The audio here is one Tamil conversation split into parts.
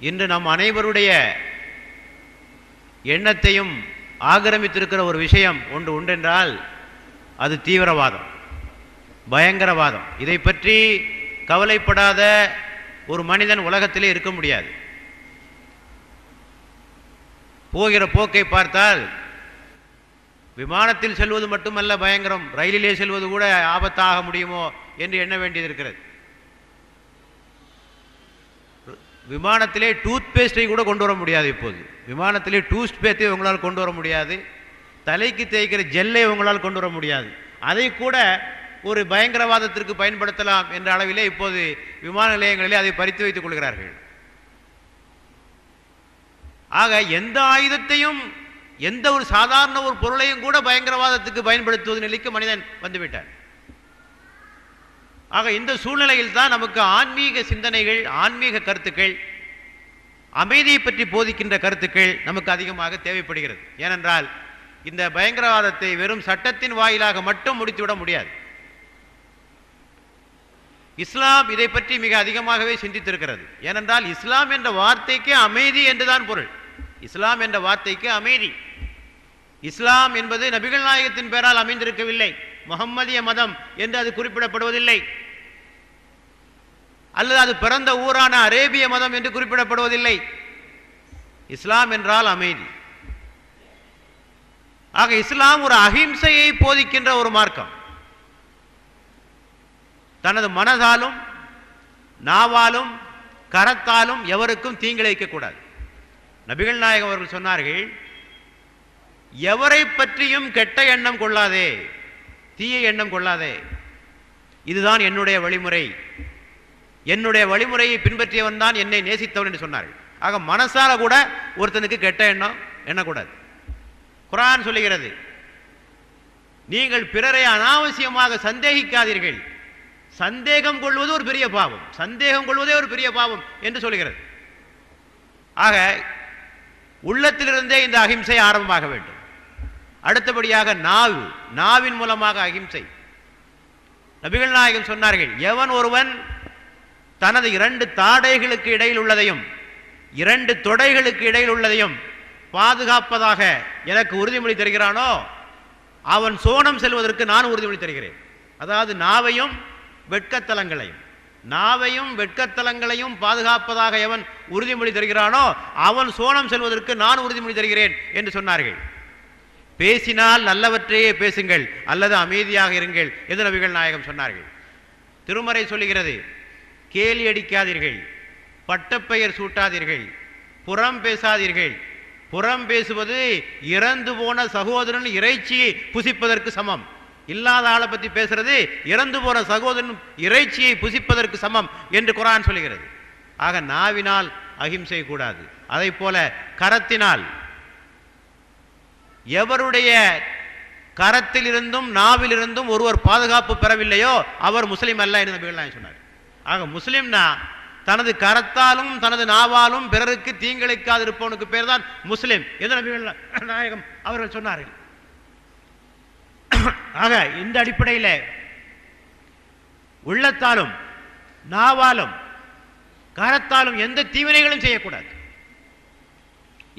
இன்று நம் அனைவருடைய எண்ணத்தையும் ஆக்கிரமித்திருக்கிற ஒரு விஷயம் ஒன்று உண்டென்றால் அது தீவிரவாதம் பயங்கரவாதம். இதை பற்றி கவலைப்படாத ஒரு மனிதன் உலகத்திலே இருக்க முடியாது. போகிற போக்கை பார்த்தால் விமானத்தில் செல்வது மட்டுமல்ல பயங்கரம் ரயிலிலே செல்வது கூட ஆபத்தாக முடியுமோ என்று எண்ண வேண்டியது இருக்கிறது. விமானத்திலே டூத் பேஸ்டை கூட கொண்டு வர முடியாது இப்போது. விமானத்திலே டூத் உங்களால் கொண்டு வர முடியாது. தலைக்கு தேய்க்கிற ஜெல்லை உங்களால் கொண்டு வர முடியாது. அதை கூட ஒரு பயங்கரவாதத்திற்கு பயன்படுத்தலாம் என்ற அளவிலே இப்போது விமான நிலையங்களிலே அதை பறித்து வைத்துக் கொள்கிறார்கள். ஆக எந்த ஆயுதத்தையும் எந்த ஒரு சாதாரண ஒரு பொருளையும் கூட பயங்கரவாதத்துக்கு பயன்படுத்துவது நிலைக்கு மனிதன் வந்துவிட்டான் ஆக இந்த சூழ்நிலையில் தான் நமக்கு ஆன்மீக சிந்தனைகள் ஆன்மீக கருத்துக்கள் அமைதியை பற்றி போதிக்கின்ற கருத்துக்கள் நமக்கு அதிகமாக தேவைப்படுகிறது. ஏனென்றால் இந்த பயங்கரவாதத்தை வெறும் சட்டத்தின் வாயிலாக மட்டும் முடித்துவிட முடியாது. இஸ்லாம் இதை பற்றி மிக அதிகமாகவே சிந்தித்திருக்கிறது. ஏனென்றால் இஸ்லாம் என்ற வார்த்தைக்கு அமைதி என்றுதான் பொருள். இஸ்லாம் என்ற வார்த்தைக்கு அமைதி. இஸ்லாம் என்பது நபிகள் நாயகத்தின் பெயரால் அமைந்திருக்கவில்லை. முகம்மதிய மதம் என்று அது குறிப்பிடப்படுவதில்லை. அல்லது அது பிறந்த ஊரான அரேபிய மதம் என்று குறிப்பிடப்படுவதில்லை. இஸ்லாம் என்றால் அமைதி. ஆக இஸ்லாம் ஒரு அகிம்சையை போதிக்கின்ற ஒரு மார்க்கம். தனது மனதாலும் நாவாலும் கரத்தாலும் எவருக்கும் தீங்கிழைக்கக்கூடாது. நபிகள் நாயகம் அவர்கள் சொன்னார்கள் எவரை பற்றியும் கெட்ட எண்ணம் கொள்ளாதே தீய எண்ணம் கொள்ளாதே. இதுதான் என்னுடைய வழிமுறை. என்னுடைய வழிமுறையை பின்பற்றியவன் தான் என்னை நேசித்தவன் என்று சொன்னார்கள். ஆக மனசால கூட ஒருத்தனுக்கு கெட்ட எண்ணம் எண்ணக்கூடாது. குரான் சொல்லுகிறது நீங்கள் பிறரை அனாவசியமாக சந்தேகிக்காதீர்கள். சந்தேகம் கொள்வது ஒரு பெரிய பாவம். சந்தேகம் கொள்வதே ஒரு பெரிய பாவம் என்று சொல்லுகிறது. ஆக உள்ளத்திலிருந்தே இந்த அகிம்சை ஆரம்பமாக வேண்டும். அடுத்தபடியாக நாவு நாவின் மூலமாக அகிம்சை. நபிகள் நாயகம் சொன்னார்கள் எவன் ஒருவன் தனது இரண்டு தாடைகளுக்கு இடையில் உள்ளதையும் இரண்டு தொடைகளுக்கு இடையில் உள்ளதையும் பாதுகாப்பதாக எனக்கு உறுதிமொழி தருகிறானோ அவன் சோனம் செல்வதற்கு நான் உறுதிமொழி தருகிறேன். அதாவது நாவையும் வெட்கத்தலங்களையும் நாவையும் வெட்கத்தலங்களையும் பாதுகாப்பதாக எவன் உறுதிமொழி தருகிறானோ அவன் சோனம் செல்வதற்கு நான் உறுதிமொழி தருகிறேன் என்று சொன்னார்கள். பேசினால் நல்லவற்றையே பேசுங்கள் அல்லது அமைதியாக இருங்கள் என்று நபிகள் நாயகம் சொன்னார்கள். திருமறை சொல்லுகிறது கேலி அடிக்காதீர்கள் பட்டப்பெயர் சூட்டாதீர்கள் புறம் பேசாதீர்கள். புறம் பேசுவது இறந்து போன சகோதரன் இறைச்சியை புசிப்பதற்கு சமம். இல்லாத ஆளை பற்றி பேசுறது இறந்து போன சகோதரன் இறைச்சியை புசிப்பதற்கு சமம் என்று குரான் சொல்கிறது ஆக நாவினால் அகிம்சை கூடாது. அதை போல கரத்தினால் எவருடைய கரத்திலிருந்தும் நாவிலிருந்தும் ஒருவர் பாதுகாப்பு பெறவில்லையோ அவர் முஸ்லீம் அல்ல என்று நபிகள் சொன்னார். ஆக முஸ்லீம்னா தனது கரத்தாலும் தனது நாவாலும் பிறருக்கு தீங்கிழைக்காது இருப்பவனுக்கு பேர் தான் முஸ்லீம் என்று நபிகள் நாயகம் அவர்கள் சொன்னார்கள். ஆக இந்த அடிப்படையில் உள்ளத்தாலும் நாவாலும் கரத்தாலும் எந்த தீவினைகளும் செய்யக்கூடாது.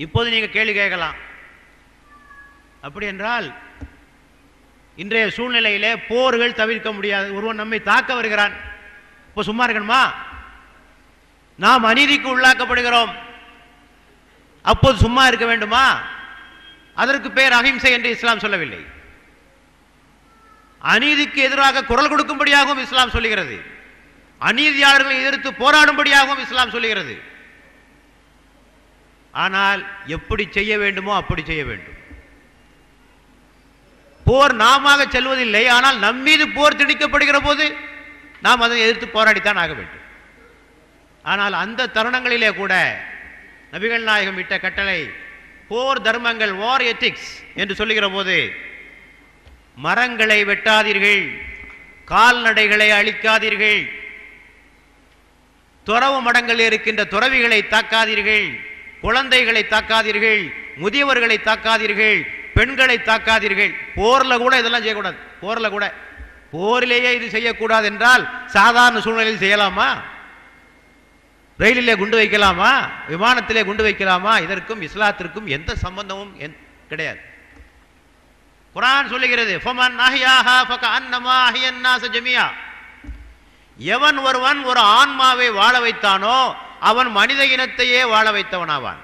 இப்போது நீங்க கேள்வி கேட்கலாம். அப்படி என்றால் இன்றைய சூழ்நிலையிலே போர்கள் தவிர்க்க முடியாது. ஒருவன் நம்மை தாக்க வருகிறான். இப்போ சும்மா இருக்கணுமா? நாம் அநீதிக்கு உள்ளாக்கப்படுகிறோம். அப்போது சும்மா இருக்க வேண்டுமா? அதற்கு பேர் அகிம்சை என்று இஸ்லாம் சொல்லவில்லை. அநீதிக்கு எதிராக குரல் கொடுக்கும்படியாகவும் இஸ்லாம் சொல்லுகிறது. அநீதியாளர்களை எதிர்த்து போராடும்படியாகவும் இஸ்லாம் சொல்லுகிறது. ஆனால் எப்படி செய்ய வேண்டுமோ அப்படி செய்ய வேண்டும். போர் நாம செல்வதில்லை ஆனால் நம்மீது போர் திணிக்கப்படுகிற போது நாம் அதை எதிர்த்து போராடித்தான் ஆக வேண்டும். ஆனால் அந்த தருணங்களிலே கூட நபிகள் நாயகம் இட்ட கட்டளை போர் தர்மங்கள் வார் எத்திக்ஸ் என்று சொல்லுகிற போது மரங்களை வெட்டாதீர்கள் கால்நடைகளை அழிக்காதீர்கள் துறவு மடங்களில் இருக்கின்ற துறவிகளை தாக்காதீர்கள் குழந்தைகளை தாக்காதீர்கள் முதியவர்களை தாக்காதீர்கள் பெண்களை தாக்காதீர்கள். போர்ல கூட இதெல்லாம் செய்யக்கூடாது. போரில் கூட. போரிலேயே இது செய்யக்கூடாது என்றால் சாதாரண சூழ்நிலையில் செய்யலாமா? ரயிலிலே குண்டு வைக்கலாமா? விமானத்திலே குண்டு வைக்கலாமா? இதற்கும் இஸ்லாத்திற்கும் எந்த சம்பந்தமும் என்- கிடையாது. குரான் சொல்லுகிறது ஃபமன் எவன் ஒருவன் ஒரு ஆன்மாவை வாழ வைத்தானோ அவன் மனித இனத்தையே வாழ வைத்தவனாவான்.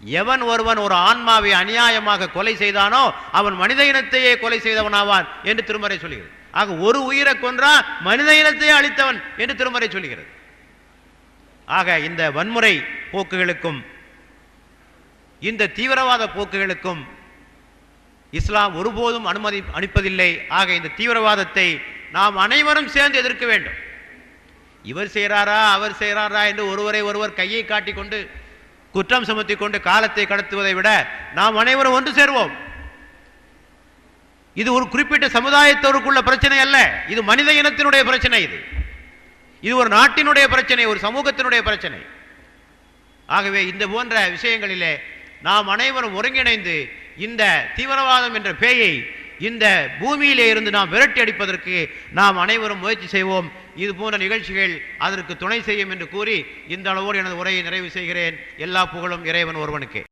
எவன் ஒருவன் ஒரு ஆன்மாவை அநியாயமாக கொலை செய்தானோ அவன் மனித இனத்தையே கொலை செய்தவனாவான் என்று திருமறை சொல்கிறது. ஆக ஒரு உயிரை கொன்றா மனித இனத்தையே அழித்தவன் என்று திருமறை சொல்கிறது. ஆக இந்த வன்முறை போக்குகளுக்கும் இந்த தீவிரவாத போக்குகளுக்கும் இஸ்லாம் ஒருபோதும் அனுமதி அளிப்பதில்லை. ஆக இந்த தீவிரவாதத்தை நாம் அனைவரும் சேர்ந்து எதிர்க்க வேண்டும். இவர் செய்கிறாரா அவர் செய்கிறாரா என்று ஒருவரை ஒருவர் கையை காட்டிக் கொண்டு குற்றம் சுமத்தி கொண்டு காலத்தை கடத்துவதை விட நாம் அனைவரும் ஒன்று சேர்வோம். இது ஒரு குறிப்பிட்ட சமுதாயத்தோருக்குள்ள பிரச்சனை அல்ல. இது மனித இனத்தினுடைய பிரச்சனை இது. இது ஒரு நாட்டினுடைய பிரச்சனை ஒரு சமூகத்தினுடைய பிரச்சனை. ஆகவே இந்த போன்ற விஷயங்களிலே நாம் அனைவரும் ஒருங்கிணைந்து இந்த தீவிரவாதம் என்ற பேயை இந்த பூமியிலே இருந்து நாம் விரட்டி அடிப்பதற்கு நாம் அனைவரும் முயற்சி செய்வோம். இது போன்ற நிகழ்ச்சிகள் அதற்கு துணை செய்யும் என்று கூறி இந்த அளவோடு எனது உரையை நிறைவு செய்கிறேன். எல்லா புகழும் இறைவன் ஒருவனுக்கு.